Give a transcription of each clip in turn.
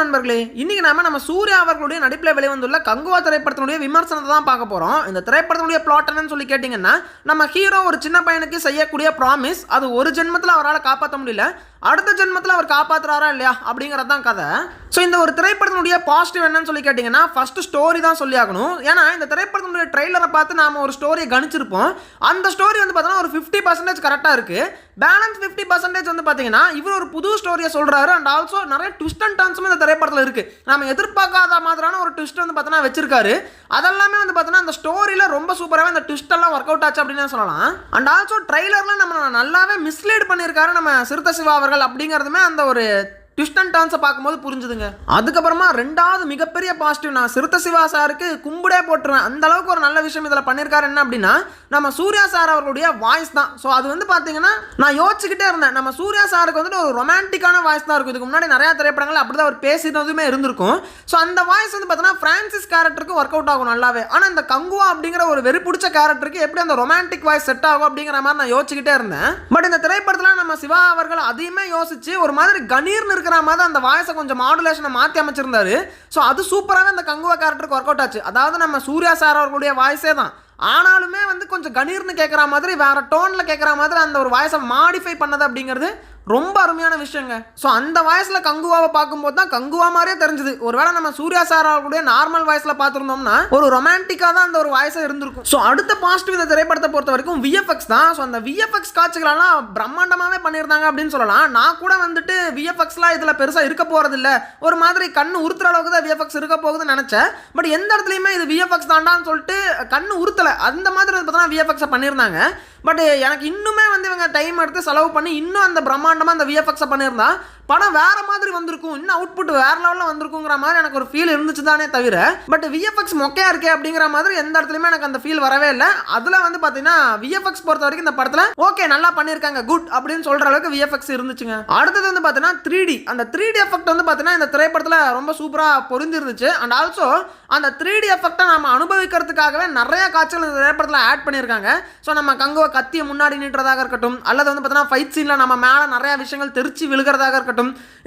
நண்பர்களே இன்னைக்கு நாம நம்ம சூர்யா அவர்களுடைய நடிப்பில் வெளிவந்துள்ள கங்குவா திரைப்படத்தினுடைய விமர்சனத்தை தான் பார்க்க போறோம். இந்த திரைப்படத்தினுடைய பிளாட் என்னன்னு சொல்லி கேட்டிங்கன்னா நம்ம ஹீரோ ஒரு சின்ன பையனுக்கு செய்யக்கூடிய ப்ராமிஸ் அது ஒரு ஜென்மத்தில் அவரால் காப்பாற்ற முடியல அடுத்த ஜென்மத்தில் அவர் காப்பாத்துறாரா இல்லையா அப்படிங்கிறது தான் கதை. ஸோ இந்த ஒரு திரைப்படத்தினுடைய பாசிட்டிவ் என்னன்னு சொல்லி கேட்டிங்கன்னா ஃபர்ஸ்ட் ஸ்டோரி தான் சொல்லி ஆகணும். ஏன்னா இந்த திரைப்படத்தினுடைய ட்ரெய்லரை பார்த்து நாம ஒரு ஸ்டோரியை கணிச்சிருப்போம். அந்த ஸ்டோரி வந்து பார்த்தோன்னா ஒரு ஃபிஃப்டி பர்சன்டேஜ் கரெக்டாக இருக்கு. பேலன்ஸ் ஃபிஃப்டி பர்சன்டேஜ் வந்து பார்த்தீங்கன்னா இவர் ஒரு புது ஸ்டோரியை சொல்றாரு. அண்ட் ஆல்சோ நிறைய ட்விஸ்ட் அண்ட் டர்ன்ஸும் இந்த திரைப்படத்தில் இருக்கு. நம்ம எதிர்பார்க்காத மாதிரியான ஒரு ட்விஸ்ட் வந்து பார்த்தோன்னா வச்சிருக்காரு. அதெல்லாமே வந்து பார்த்தோன்னா அந்த ஸ்டோரியில் ரொம்ப சூப்பராகவே அந்த ட்விஸ்ட் எல்லாம் ஒர்க் அவுட் ஆச்சு அப்படின்னு சொல்லலாம். அண்ட் ஆல்சோ ட்ரைலர்ல நம்ம நல்லாவே மிஸ்லீட் பண்ணியிருக்காரு நம்ம சிறுத்த சிவா அவர்கள் அப்படிங்கிறதுமே அந்த ஒரு ட்விஸ்ட் அண்ட் பார்க்கும்போது புரிஞ்சுதுங்க. அதுக்கப்புறமா ரெண்டாவது மிகப்பெரிய பாசிட்டிவ் நான் சிறுத்த சிவா சாருக்கு கும்பிடே போட்டுருவேன். அந்த அளவுக்கு ஒரு நல்ல விஷயம் இதில் பண்ணியிருக்காரு என்ன அப்படின்னா நம்ம சூர்யா சார் அவர்களுடைய வாய்ஸ் தான். ஸோ அது வந்து பார்த்தீங்கன்னா நான் யோசிச்சுக்கிட்டே இருந்தேன். நம்ம சூர்யா சாருக்கு வந்துட்டு ஒரு ரொமான்டிக்கான வாய்ஸ் தான் இருக்கும். இதுக்கு முன்னாடி நிறைய திரைப்படங்கள் அப்படி தான் அவர் பேசினதுமே இருந்திருக்கும். ஸோ அந்த வாய்ஸ் வந்து பார்த்தீங்கன்னா ஃப்ரான்சிஸ் கேரக்டருக்கு ஒர்க் அவுட் ஆகும் நல்லாவே. ஆனால் இந்த கங்குவா அப்படிங்கிற ஒரு வெறி பிடிச்ச கேரக்டருக்கு எப்படி அந்த ரொமான்டிக் வாய்ஸ் செட் ஆகும் அப்படிங்கிற மாதிரி நான் யோசிச்சுக்கிட்டே இருந்தேன். பட் இந்த திரைப்படத்தில் நம்ம சிவா அவர்கள் அதையுமே யோசிச்சு ஒரு மாதிரி கணீர்னு இருக்கிற மாதிரி அந்த வாய்ஸை கொஞ்சம் மாடுலேஷனை மாற்றி அமைச்சிருந்தாரு. ஸோ அது சூப்பராகவே அந்த கங்குவா கேரக்டருக்கு ஒர்க் அவுட் ஆச்சு. அதாவது நம்ம சூர்யா சார் அவர்களுடைய வாய்ஸே தான். ஆனாலுமே வந்து கொஞ்சம் கணீர்னு கேட்குற மாதிரி வேற டோனில் கேட்குற மாதிரி அந்த ஒரு வாய்ஸை மாடிஃபை பண்ணது அப்படிங்கிறது ரொம்ப அருமையான விஷயங்க. ஸோ அந்த வாய்ஸில் கங்குவாவை பார்க்கும்போது தான் கங்குவா மாதிரியே தெரிஞ்சுது. ஒருவேளை நம்ம சூர்யா சார் அவர்களுடைய நார்மல் வாய்ஸில் பார்த்துருந்தோம்னா ஒரு ரொமான்டிக்காக தான் அந்த ஒரு வாய்ஸாக இருந்திருக்கும். ஸோ அடுத்த பாசிட்டிவ் இந்த திரைப்படத்தை பொறுத்த வரைக்கும் விஎஃப்எக்ஸ் தான். ஸோ அந்த விஎஃப்எக்ஸ் காட்சிகளெல்லாம் பிரம்மாண்டமாகவே பண்ணியிருந்தாங்க அப்படின்னு சொல்லலாம். நான் கூட வந்துட்டு விஎஃப்எக்ஸ்லாம் இதில் பெருசாக இருக்க போகிறது இல்லை ஒரு மாதிரி கண்ணு உறுத்துற அளவுக்கு தான் விஎஃப்எக்ஸ் இருக்க போகுதுன்னு நினச்சேன். பட் எந்த இடத்துலையுமே இது விஎஃப்எக்ஸ் தாண்டான்னு சொல்லிட்டு கண்ணு உறுத்தலை. அந்த மாதிரி பார்த்தோன்னா விஎஃப்எக்ஸை பண்ணியிருந்தாங்க. பட் எனக்கு இன்னுமே வந்து இவங்க டைம் எடுத்து செலவு பண்ணி இன்னும் அந்த பிரம்மாண்டமாக அந்த விஎஃப்எக்ஸை பண்ணியிருந்தா படம் வேற மாதிரி வந்திருக்கும். இன்னும் அவுட்புட் வேற லெவலில் வந்திருக்குங்கிற மாதிரி எனக்கு ஒரு ஃபீல் இருந்துச்சு தானே தவிர பட் விஎஃப்எக்ஸ் மொக்கையா இருக்கே அப்படிங்கிற மாதிரி எந்த இடத்துலையுமே எனக்கு அந்த ஃபீல் வரவே இல்லை. அதில் வந்து பார்த்தீங்கன்னா விஎஃப்எக்ஸ் பொறுத்த வரைக்கும் இந்த படத்தில் ஓகே நல்லா பண்ணியிருக்காங்க குட் அப்படின்னு சொல்கிற அளவுக்கு விஎஃப்எக்ஸ் இருந்துச்சுங்க. அடுத்தது வந்து பார்த்தீங்கன்னா த்ரீ டி அந்த த்ரீ டி எஃபெக்ட் வந்து பார்த்தீங்கன்னா இந்த திரைப்படத்தில் ரொம்ப சூப்பராக பொருந்திருந்துச்சு. அண்ட் ஆல்சோ அந்த த்ரீ டி எஃபெக்டை நம்ம அனுபவிக்கிறதுக்காகவே நிறைய காட்சிகள் இந்த திரைப்படத்தில் ஆட் பண்ணியிருக்காங்க ஸோ நம்ம கங்குவ கத்தியை முன்னாடி நீட்டுறதாக இருக்கட்டும் அல்லது வந்து பார்த்தீங்கன்னா ஃபைட் சீனில் நம்ம மேலே நிறைய விஷயங்கள் தெரிச்சு விழுகிறதாக இருக்கட்டும்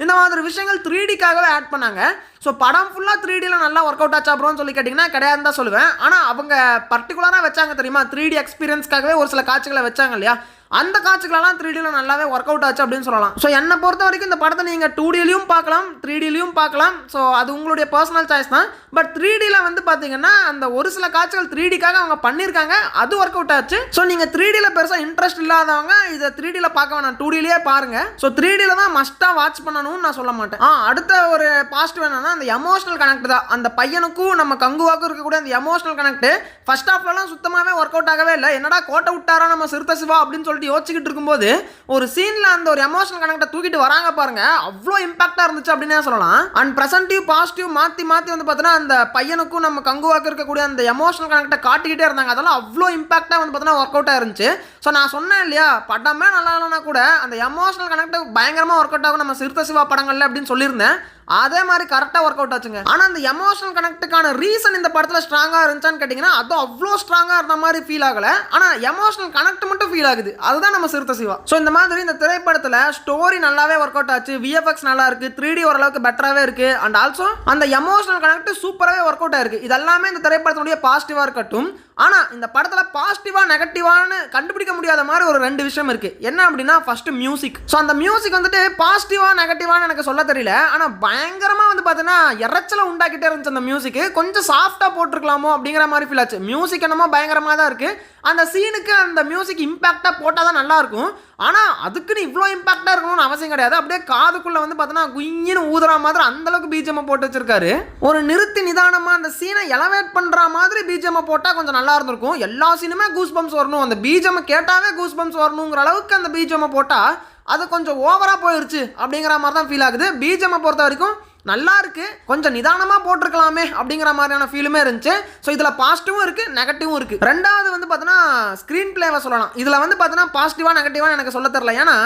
இந்த மாதிரி விஷயங்கள் த்ரீ டிக்காகவே ஆட் பண்ணாங்க. ஸோ படம் ஃபுல்லாக த்ரீ டியில் நல்லா ஒர்க் அவுட் ஆச்சா அப்புறம்னு சொல்லி கேட்டிங்கன்னா கிடையாதுன்னு தான் சொல்லுவேன். ஆனால் அவங்க பர்டிகுலராக வச்சாங்க தெரியுமா? த்ரீ டி எக்ஸ்பீரியன்ஸ்க்காகவே ஒரு சில காட்சிகளை வச்சாங்க இல்லையா? அந்த காட்சிகளெல்லாம் த்ரீ டியில் நல்லாவே ஒர்க் அவுட் ஆச்சு அப்படின்னு சொல்லலாம். ஸோ என்னை பொறுத்த வரைக்கும் இந்த படத்தை நீங்கள் டூ டிலையும் பார்க்கலாம் த்ரீ டிலையும் பார்க்கலாம். ஸோ அது உங்களுடைய பர்சனல் சாய்ஸ் தான். பட் த்ரீ டியில் வந்து பார்த்தீங்கன்னா அந்த ஒரு சில காட்சிகள் த்ரீ டிக்காக அவங்க பண்ணியிருக்காங்க. அது ஒர்க் அவுட் ஆச்சு. ஸோ நீங்கள் த்ரீ டியில் பெருசாக இன்ட்ரெஸ்ட் இல்லாதவங்க இதை த்ரீ டியில் பார்க்க வேணாம். டூ டிலேயே பாருங்க. ஸோ த்ரீ டியில் தான் மஸ்ட்டாக வாட்ச் பண்ணணும்னு நான் சொல்ல மாட்டேன். ஆ அடுத்த ஒரு பாசிட்டிவ் என்னன்னா அந்த எமோஷனல் கனெக்ட் தான். அந்த பையனுக்கும் நம்ம கங்குவாக்கும் இருக்கக்கூடிய அந்த எமோஷனல் கனெக்ட் ஃபர்ஸ்ட் ஹாஃப்லலாம் சுத்தமாகவே ஒர்க் அவுட் ஆகவே இல்லை. என்னடா கோட்டை விட்டாரா நம்ம சிறுத்தை சிவா அப்படின்னு சொல்லிட்டு யோசிச்சுக்கிட்டு இருக்கும்போது ஒரு சீனில் அந்த ஒரு எமோஷனல் கனெக்டை தூக்கிட்டு வராங்க பாருங்க. அவ்வளோ இம்பாக்டாக இருந்துச்சு அப்படின்னு சொல்லலாம். அண்ட் ப்ரெசன்டிவ் பாசிட்டிவ் மாற்றி மாற்றி வந்து பார்த்தீங்கன்னா அந்த பையனுக்கும் நம்ம கங்குவாக்கு இருக்கக்கூடிய அந்த எமோஷனல் கனெக்டை காட்டிக்கிட்டே இருந்தாங்க. அதெல்லாம் அவ்வளோ இம்பாக்டாக வந்து பார்த்தீங்கன்னா ஒர்க் அவுட்டாக இருந்துச்சு. ஸோ நான் சொன்னேன் இல்லையா படமே நல்லா இல்லைனா கூட அந்த எமோஷனல் கனெக்ட் பயங்கரமாக ஒர்க் அவுட் ஆகும் நம்ம சிறுத்த சிவா படங்கள்ல அப்படின்னு சொல்லியிருந்தேன். அதே மாதிரி கரெக்டாக ஒர்க் அவுட் ஆச்சுங்க. ஆனால் அந்த எமோஷனல் கனெக்ட்டுக்கான ரீசன் இந்த படத்தில் ஸ்ட்ராங்காக இருந்துச்சான்னு கேட்டிங்கன்னா அது அவ்வளோ ஸ்ட்ராங்காக இருந்த மாதிரி ஃபீல் ஆகலை. ஆனால் எமோஷனல் கனெக்ட் மட்டும் ஃபீல் ஆகுது. அதுதான் நம்ம சிறுத்தை சிவா. ஸோ இந்த மாதிரி இந்த திரைப்படத்தில் ஸ்டோரி நல்லாவே ஒர்க் அவுட் ஆச்சு. விஎஃப்எக்ஸ் நல்லா இருக்கு. த்ரீ டி ஓரளவுக்கு பெட்டராகவே இருக்கு. அண்ட் ஆல்சோ அந்த எமோஷனல் கனெக்ட் சூப்பராகவே ஒர்க் அவுட் ஆயிருக்கு. இதெல்லாமே இந்த திரைப்படத்தினுடைய பாசிட்டிவாக இருக்கட்டும். ஆனால் இந்த படத்தில் பாசிட்டிவாக நெகட்டிவான்னு கண்டுபிடிக்க முடியாத மாதிரி ஒரு ரெண்டு விஷயம் இருக்குது என்ன அப்படின்னா ஃபஸ்ட்டு மியூசிக் ஸோ அந்த மியூசிக் வந்துட்டு பாசிட்டிவாக நெகட்டிவானு எனக்கு சொல்ல தெரியல. ஆனால் பயங்கரமாக வந்து பார்த்தீங்கன்னா இறைச்சலை உண்டாக்கிட்டே இருந்துச்சு அந்த மியூசிக்கு கொஞ்சம் சாஃப்டாக போட்டிருக்கலாமோ அப்படிங்கிற மாதிரி ஃபீல் ஆச்சு. மியூசிக் என்னமோ பயங்கரமாக தான் இருக்குது அந்த சீனுக்கு அந்த மியூசிக் இம்பாக்டாக போட்டால் தான் நல்லாயிருக்கும் ஆனால் அதுக்குன்னு இவ்வளோ இம்பாக்டாக இருக்கணும்னு அவசியம் கிடையாது. அப்படியே காதுக்குள்ளே வந்து பார்த்தோன்னா குயின்னு ஊதுற மாதிரி அந்தளவுக்கு பிஜிஎம்மை போட்டு வச்சிருக்காரு. ஒரு நிறுத்தி நிதானமாக அந்த சீனை எலவேட் பண்ணுற மாதிரி பிஜிஎம் போட்டால் கொஞ்சம் நல்லா நல்லா இருந்திருக்கும். எல்லா சீனுமே கூஸ் பம்ப்ஸ் வரணும். அந்த பீஜமை கேட்டாவே கூஸ் பம்ப்ஸ் வரணுங்கிற அளவுக்கு அந்த பீஜமை போட்டால் அது கொஞ்சம் ஓவராக போயிடுச்சு அப்படிங்கிற மாதிரி தான் ஃபீல் ஆகுது பீஜமை பொறுத்த வரைக்கும் நல்லா இருக்குது கொஞ்சம் நிதானமாக போட்டிருக்கலாமே அப்படிங்கிற மாதிரியான ஃபீலுமே இருந்துச்சு. ஸோ இதில் பாசிட்டிவும் இருக்குது நெகட்டிவும் இருக்குது ரெண்டாவது வந்து பார்த்தீங்கன்னா ஸ்க்ரீன் பிளேவை சொல்லலாம். இதில் வந்து பார்த்தீங்கன்னா பாசிட்டிவாக நெகட்டிவாக எனக்கு சொல்ல தெரில ஏன்னா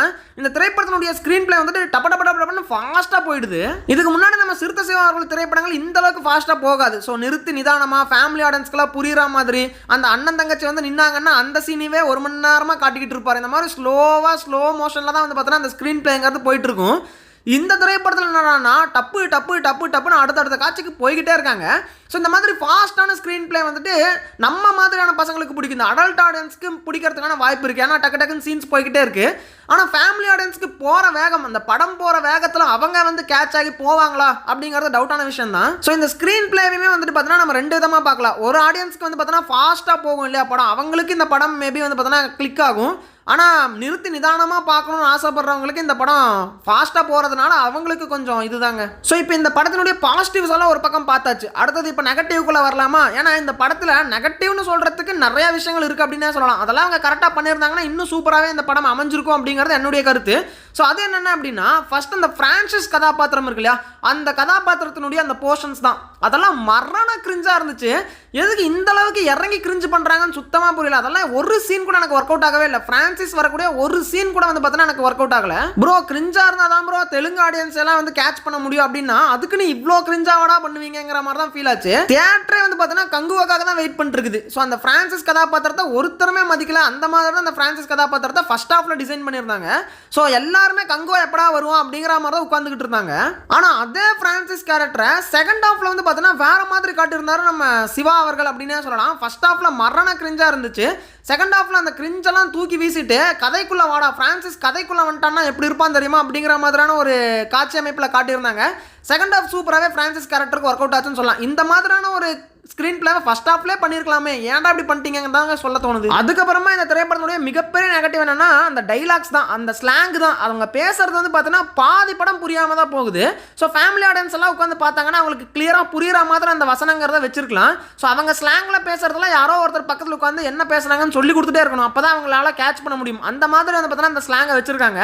இந்த திரைப்படத்தினுடைய ஸ்க்ரீன் பிளே வந்துட்டு டப்ப டப்ப டப்பன்னு ஃபாஸ்ட்டாக போயிடுது. இதுக்கு முன்னாடி நம்ம சிறுத்தை சிவா அவர்கள் திரைப்படங்கள் இந்த அளவுக்கு ஃபாஸ்ட்டாக போகாது. ஸோ நிறுத்தி நிதானமாக ஃபேமிலி ஆடியன்ஸ்க்கெல்லாம் புரியுற மாதிரி அந்த அண்ணன் தங்கச்சி வந்து நின்னாங்கன்னா அந்த சீனிவே ஒரு மணி நேரமாக காட்டிக்கிட்டு இருப்பார். இந்த மாதிரி ஸ்லோவாக ஸ்லோ மோஷனில் தான் வந்து பார்த்தீங்கன்னா அந்த ஸ்க்ரீன் பிளேங்கிறது போயிட்டு இருக்கும். இந்த திரைப்படத்தில் என்னன்னா டப்பு டப்பு டப்பு டப்புன்னு அடுத்தடுத்த காட்சிக்கு போய்கிட்டே இருக்காங்க. ஸோ இந்த மாதிரி ஃபாஸ்ட்டான ஸ்க்ரீன் ப்ளே வந்துட்டு நம்ம மாதிரியான பசங்களுக்கு பிடிக்கும். இந்த அடல்ட் ஆடியன்ஸ்க்கு பிடிக்கிறதுக்கான வாய்ப்பு இருக்குது ஏன்னா டக்கு டக்குன்னு சீன்ஸ் போய்கிட்டே இருக்குது ஆனால் ஃபேமிலி ஆடியன்ஸ்க்கு போகிற வேகம் அந்த படம் போகிற வேகத்தில் அவங்க வந்து கேட்ச் ஆகி போவாங்களா அப்படிங்கிறது டவுட்டான விஷயம் தான் ஸோ இந்த ஸ்க்ரீன் பிளேவையுமே வந்துட்டு பார்த்தீங்கன்னா நம்ம ரெண்டு விதமாக பார்க்கலாம். ஒரு ஆடியன்ஸ்க்கு வந்து பார்த்தோன்னா ஃபாஸ்ட்டாக போகும் இல்லையா படம்? அவங்களுக்கு இந்த படம் மேபி வந்து பார்த்தோன்னா கிளிக் ஆகும். ஆனால் நிறுத்தி நிதானமாக பார்க்கணும்னு ஆசைப்படுறவங்களுக்கு இந்த படம் ஃபாஸ்ட்டாக போகிறதுனால அவங்களுக்கு கொஞ்சம் இதுதாங்க. ஸோ இப்போ இந்த படத்தினுடைய பாசிட்டிவ்ஸ் எல்லாம் ஒரு பக்கம் பார்த்தாச்சு. அடுத்தது இப்போ நெகட்டிவ்குள்ளே வரலாமா? ஏன்னா இந்த படத்தில் நெகட்டிவ்னு சொல்கிறதுக்கு நிறைய விஷயங்கள் இருக்குது அப்படின்னே சொல்லலாம். அதெல்லாம் அவங்க கரெக்டாக பண்ணியிருந்தாங்கன்னா இன்னும் சூப்பராகவே இந்த படம் அமைஞ்சிருக்கும் அப்படிங்கிறது என்னுடைய கருத்து. ஸோ அது என்னென்ன அப்படின்னா ஃபர்ஸ்ட் அந்த ஃப்ரான்சிஸ் கதாபாத்திரம் இருக்கு இல்லையா? அந்த கதாபாத்திரத்தினுடைய அந்த போர்ஷன்ஸ் தான். அதெல்லாம் மரண கிரிஞ்சாக இருந்துச்சு. எதுக்கு இந்த அளவுக்கு இறங்கி கிரிஞ்சு பண்ணுறாங்கன்னு சுத்தமாக புரியல. அதெல்லாம் ஒரு சீன் கூட எனக்கு ஒர்க் அவுட் ஆகவே இல்லை. ஃப்ரான்சிஸ் வரக்கூடிய ஒரு சீன் கூட வந்து பார்த்தீங்கன்னா எனக்கு ஒர்க் அவுட் ஆகல ப்ரோ கிரிஞ்சா இருந்தால் தான் ப்ரோ தெலுங்கு ஆடியன்ஸ் எல்லாம் வந்து கேட்ச் பண்ண முடியும் அப்படின்னா அதுக்குன்னு இவ்வளோ கிரிஞ்சாவடா பண்ணுவீங்கிற மாதிரி தான் ஃபீல் ஆச்சு. தியேட்டரே வந்து பார்த்தீங்கன்னா கங்குவக்காக தான் வெயிட் பண்ணிட்டு இருக்குது. ஸோ அந்த ஃப்ரான்சிஸ் கதாபாத்திரத்தை ஒருத்தருமே மதிக்கல. அந்த மாதிரி தான் அந்த ஃப்ரான்சிஸ் கதாபாத்திரத்தை ஃபர்ஸ்ட் ஹாஃப்ல டிசைன் பண்ணியிருந்தாங்க. ஸோ எல்லாருமே கங்குவா எப்படா வருவோம் அப்படிங்கிற மாதிரி தான் உட்காந்துக்கிட்டு இருந்தாங்க. ஆனால் அதே ஃப்ரான்சிஸ் கேரக்டரை செகண்ட் ஹாஃப்ல வந்து பார்த்தீங்கன்னா வேற மாதிரி காட்டியிருந்தாரு நம்ம சிவா அவர்கள் அப்படின்னே சொல்லலாம். ஃபர்ஸ்ட் ஹாஃப்ல மரண கிரிஞ்சா இருந்துச்சு. செகண்ட் ஹாஃப்ல அந்த கிரிஞ்செல்லாம் தூக்கி வீசிட்டு கதைக்குள்ள வாடா ஃப்ரான்சிஸ் கதைக்குள்ள வந்துட்டான்னா எப்படி இருப்பான் தெரியுமா? அப்படிங்கிற மாதிரியான ஒரு காட்சி அமைப்பில் காட்டியிருந்தாங்க. செகண்ட் ஆஃப் சூப்பராகவே ஃப்ரான்சிஸ் கேரக்டருக்கு ஒர்க் அவுட் ஆச்சுன்னு சொல்லலாம். இந்த மாதிரியான ஒரு ஸ்க்ரீன் பிளே ஃபர்ஸ்ட் ஹாஃப்லேயே பண்ணியிருக்கலாமே ஏன்டா இப்படி பண்ணிட்டீங்கன்னு தாங்க சொல்ல தோணுது. அதுக்கப்புறமா இந்த திரைப்படத்துடைய மிகப்பெரிய நெகட்டிவ் என்னன்னா அந்த டைலாக்ஸ் தான் அந்த ஸ்லாங் தான். அவங்க பேசுறது வந்து பார்த்தீங்கன்னா பாதி படம் புரியாமல் தான் போகுது. ஸோ ஃபேமிலி ஆடியன்ஸ் எல்லாம் உட்காந்து பார்த்தாங்கன்னா அவங்களுக்கு கிளியராக புரியுற மாதிரி அந்த வசனங்கிறத வச்சிருக்கலாம். ஸோ அவங்க ஸ்லாங்கில் பேசுறதுலாம் யாரோ ஒருத்தர் பக்கத்தில் உட்காந்து என்ன பேசுனாங்கன்னு சொல்லி கொடுத்துட்டே இருக்கணும். அப்போ தான் அவங்களால கேட்ச் பண்ண முடியும். அந்த மாதிரி வந்து பார்த்தீங்கன்னா அந்த ஸ்லாங்கை வச்சிருக்காங்க.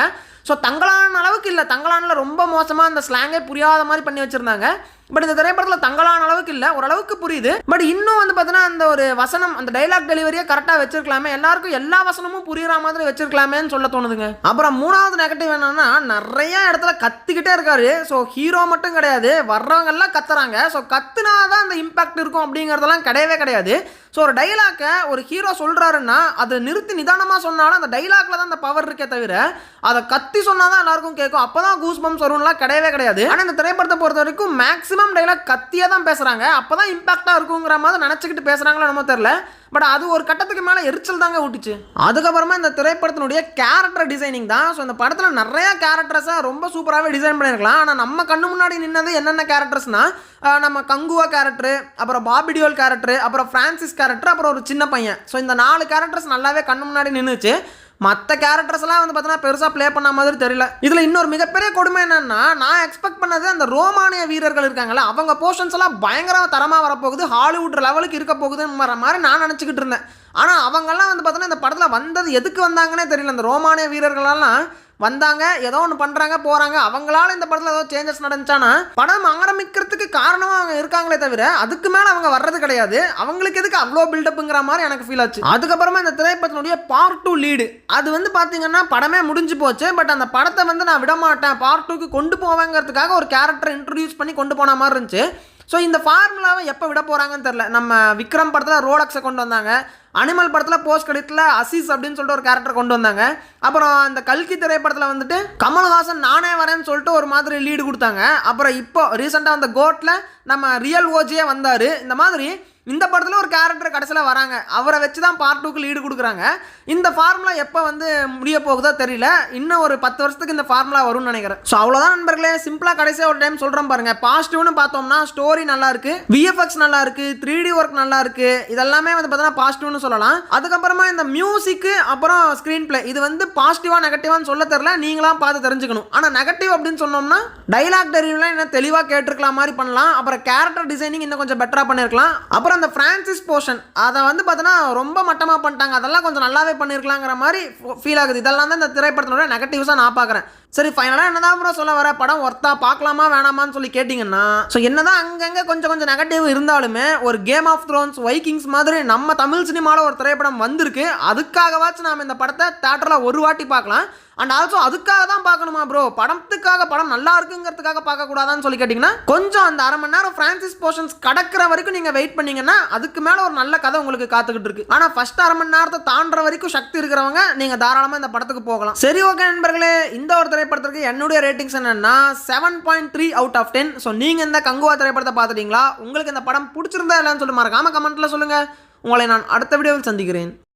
ஸோ தங்களான அளவுக்கு இல்லை. தங்களானில் ரொம்ப மோசமாக அந்த ஸ்லாங்கே புரியாத மாதிரி பண்ணி வச்சுருந்தாங்க. பட் இந்த திரைப்படத்தில் தங்களான அளவுக்கு இல்லை. ஓரளவுக்கு புரியுது. பட் இன்னும் வந்து பார்த்தீங்கன்னா அந்த ஒரு வசனம் அந்த டைலாக் டெலிவரியை கரெக்டாக வச்சிருக்கலாமே. எல்லாருக்கும் எல்லா வசனமும் புரியுற மாதிரி வச்சிருக்கலாமேன்னு சொல்ல தோணுதுங்க. அப்புறம் மூணாவது நெகட்டிவ் என்னன்னா நிறைய இடத்துல கத்திக்கிட்டே இருக்காரு. ஸோ ஹீரோ மட்டும் கிடையாது. வர்றவங்கெல்லாம் கத்துறாங்க. ஸோ கத்துனா தான் அந்த இம்பாக்ட் இருக்கும் அப்படிங்கிறதெல்லாம் கிடையவே கிடையாது. ஸோ ஒரு டைலாக்கை ஒரு ஹீரோ சொல்கிறாருன்னா அதை நிறுத்தி நிதானமாக சொன்னாலும் அந்த டைலாக்ல தான் அந்த பவர் இருக்கே தவிர அதை கத்தி சொன்னால் தான் எல்லாருக்கும் கேட்கும். அப்போ தான் கூஸ் பம்ஸ் வரும்லாம் கிடையவே கிடையாது. ஆனால் இந்த திரைப்படத்தை பொறுத்த வரைக்கும் மேக்ஸ் மேக்ஸிமம் டைலாக் கத்தியாக தான் பேசுகிறாங்க அப்போ தான் இம்பாக்டாக இருக்குங்கிற மாதிரி நினச்சிக்கிட்டு பேசுகிறாங்களோ நம்ம தெரில பட் அது ஒரு கட்டத்துக்கு மேலே எரிச்சல் தாங்க விட்டுச்சு அதுக்கப்புறமா இந்த திரைப்படத்தினுடைய கேரக்டர் டிசைனிங் தான். ஸோ இந்த படத்தில் நிறைய கேரக்டர்ஸாக ரொம்ப சூப்பராகவே டிசைன் பண்ணியிருக்கலாம். ஆனால் நம்ம கண்ணு முன்னாடி நின்னது என்னென்ன கேரக்டர்ஸ்னால் நம்ம கங்குவா கேரக்டர் அப்புறம் பாபிடியோல் கேரக்டர் அப்புறம் ஃப்ரான்சிஸ் கேரக்டர் அப்புறம் ஒரு சின்ன பையன். ஸோ இந்த நாலு கேரக்டர்ஸ் நல்லாவே கண்ணு முன்னாடி நின்றுச்சு மற்ற கேரக்டர்ஸ்லாம் வந்து பார்த்தீங்கன்னா பெருசாக ப்ளே பண்ண மாதிரி தெரியல. இதில் இன்னொரு மிகப்பெரிய கொடுமை என்னன்னா நான் எக்ஸ்பெக்ட் பண்ணது அந்த ரோமானிய வீரர்கள் இருக்காங்கல்ல அவங்க போர்ஷன்ஸ் எல்லாம் பயங்கர தரமாக வரப்போகுது ஹாலிவுட் லெவலுக்கு இருக்க போகுதுங்கிற மாதிரி நான் நினச்சிக்கிட்டு இருந்தேன். ஆனால் அவங்கெல்லாம் வந்து பார்த்தீங்கன்னா இந்த படத்தில் வந்தது எதுக்கு வந்தாங்கன்னே தெரியல. இந்த ரோமானிய வீரர்களெல்லாம் வந்தாங்க ஏதோ ஒன்று பண்ணுறாங்க போகிறாங்க அவங்களால இந்த படத்தில் ஏதோ சேஞ்சஸ் நடந்துச்சானா? படம் ஆரம்பிக்கிறதுக்கு காரணமாக அவங்க இருக்காங்களே தவிர அதுக்கு மேலே அவங்க வர்றது கிடையாது. அவங்களுக்கு எதுக்கு அவ்வளோ பில்டப்புங்கிற மாதிரி எனக்கு ஃபீல் ஆச்சு. அதுக்கப்புறமா இந்த திரைப்படத்தினுடைய பார்ட் டூ லீடு அது வந்து பார்த்தீங்கன்னா படமே முடிஞ்சு போச்சு. பட் அந்த படத்தை வந்து நான் விட மாட்டேன் பார்ட் டூக்கு கொண்டு போவேங்கிறதுக்காக ஒரு கேரக்டர் இன்ட்ரடியூஸ் பண்ணி கொண்டு போன மாதிரி இருந்துச்சு. ஸோ இந்த ஃபார்முலாவை எப்போ விட போகிறாங்கன்னு தெரில நம்ம விக்ரம் படத்தில் ரோலக்ஸை கொண்டு வந்தாங்க. அனிமல் படத்தில் போஸ்ட் கிரெடிட்டில் அசீஸ் அப்படின்னு சொல்லிட்டு ஒரு கேரக்டர் கொண்டு வந்தாங்க. அப்புறம் அந்த கல்கி திரைப்படத்தில் வந்துட்டு கமல்ஹாசன் நானே வரேன்னு சொல்லிட்டு ஒரு மாதிரி லீடு கொடுத்தாங்க. அப்புறம் இப்போ ரீசெண்டாக அந்த கோட்டில் நம்ம ரியல் ஓஜியே வந்தார். இந்த மாதிரி இந்த படத்தில் ஒரு கேரக்டர் கடைசியில் வராங்க. அவரை வச்சு தான் பார்ட் டூக்கு லீடு கொடுக்குறாங்க. இந்த ஃபார்முலா எப்போ வந்து முடிய போகுதோ தெரியல. இன்னும் ஒரு பத்து வருஷத்துக்கு இந்த ஃபார்முலா வரும்னு நினைக்கிறேன். ஸோ அவ்வளோதான் நண்பர்களே. சிம்பிளாக கடைசியாக ஒரு டைம் சொல்கிறேன் பாருங்க. பாசிட்டிவ்னு பார்த்தோம்னா ஸ்டோரி நல்லா இருக்கு. விஎஃப்எக்ஸ் நல்லா இருக்கு. த்ரீ டி ஒர்க் நல்லா இருக்கு. இதெல்லாமே வந்து பார்த்தோன்னா பாசிட்டிவ்னு சொல்லலாம். அதுக்கப்புறமா இந்த மியூசிக்கு அப்புறம் ஸ்க்ரீன் பிளே இது வந்து பாசிட்டிவாக நெகட்டிவான்னு சொல்ல தெரில நீங்களாம் பார்த்து தெரிஞ்சுக்கணும். ஆனால் நெகட்டிவ் அப்படின்னு சொன்னோம்னா டைலாக் டெரிவ்லாம் இன்னும் தெளிவாக கேட்டிருக்கலாம் மாதிரி பண்ணலாம். அப்புறம் கேரக்டர் டிசைனிங் இன்னும் கொஞ்சம் பெட்டராக பண்ணியிருக்கலாம் அப்புறம் அந்த ஃப்ரான்சிஸ் போர்ஷன் அதை வந்து பார்த்தோன்னா ரொம்ப மட்டமாக பண்ணிட்டாங்க. அதெல்லாம் கொஞ்சம் நல்லாவே பண்ணியிருக்கலாங்கிற மாதிரி ஃபீல் ஆகுது. இதெல்லாம் தான் இந்த திரைப்படத்தினோட நெகட்டிவ்ஸாக நான் பார்க்குறேன். சரி ஃபைனலாக என்னதான் ப்ரோ சொல்ல வர? படம் ஒர்த்தா பார்க்கலாமா வேணாமான்னு சொல்லி கேட்டிங்கன்னா ஸோ என்னதான் அங்கங்கே கொஞ்சம் கொஞ்சம் நெகட்டிவ் இருந்தாலுமே ஒரு கேம் ஆஃப் த்ரோன்ஸ் வைக்கிங்ஸ் மாதிரி நம்ம தமிழ் சினிமாவில் ஒரு திரைப்படம் வந்திருக்கு. அதுக்காகவாச்சும் நாம் இந்த படத்தை தேட்டரில் ஒரு வாட்டி பார்க்கலாம். அண்ட் ஆல்சோ அதுக்காக தான் பார்க்கணுமா ப்ரோ படத்துக்காக படம் நல்லா இருக்குங்கிறதுக்காக பார்க்கக்கூடாதான்னு சொல்லி கேட்டிங்கன்னா கொஞ்சம் அந்த அரை மணி நேரம் ஃப்ரான்சிஸ் போர்ஷன்ஸ் கடக்கிற வரைக்கும் நீங்கள் வெயிட் பண்ணீங்கன்னா அதுக்கு மேலே ஒரு நல்ல கதை உங்களுக்கு காத்துக்கிட்டு இருக்கு. ஆனால் ஃபர்ஸ்ட் அரை மணி நேரத்தை தாண்டுற வரைக்கும் சக்தி இருக்கிறவங்க நீங்கள் தாராளமாக இந்த படத்துக்கு போகலாம். சரி ஓகே நண்பர்களே. இந்த ஒரு திரைப்படத்திற்கு என்னுடைய ரேட்டிங்ஸ் என்னன்னா seven point three out of ten so நீங்கள் இந்த கங்குவா திரைப்படத்தை பார்த்துட்டீங்களா? உங்களுக்கு இந்த படம் பிடிச்சிருந்தா இல்லைன்னு சொல்லி மறக்காம கமெண்ட்டில் சொல்லுங்கள் உங்களை நான் அடுத்த வீடியோவில் சந்திக்கிறேன்.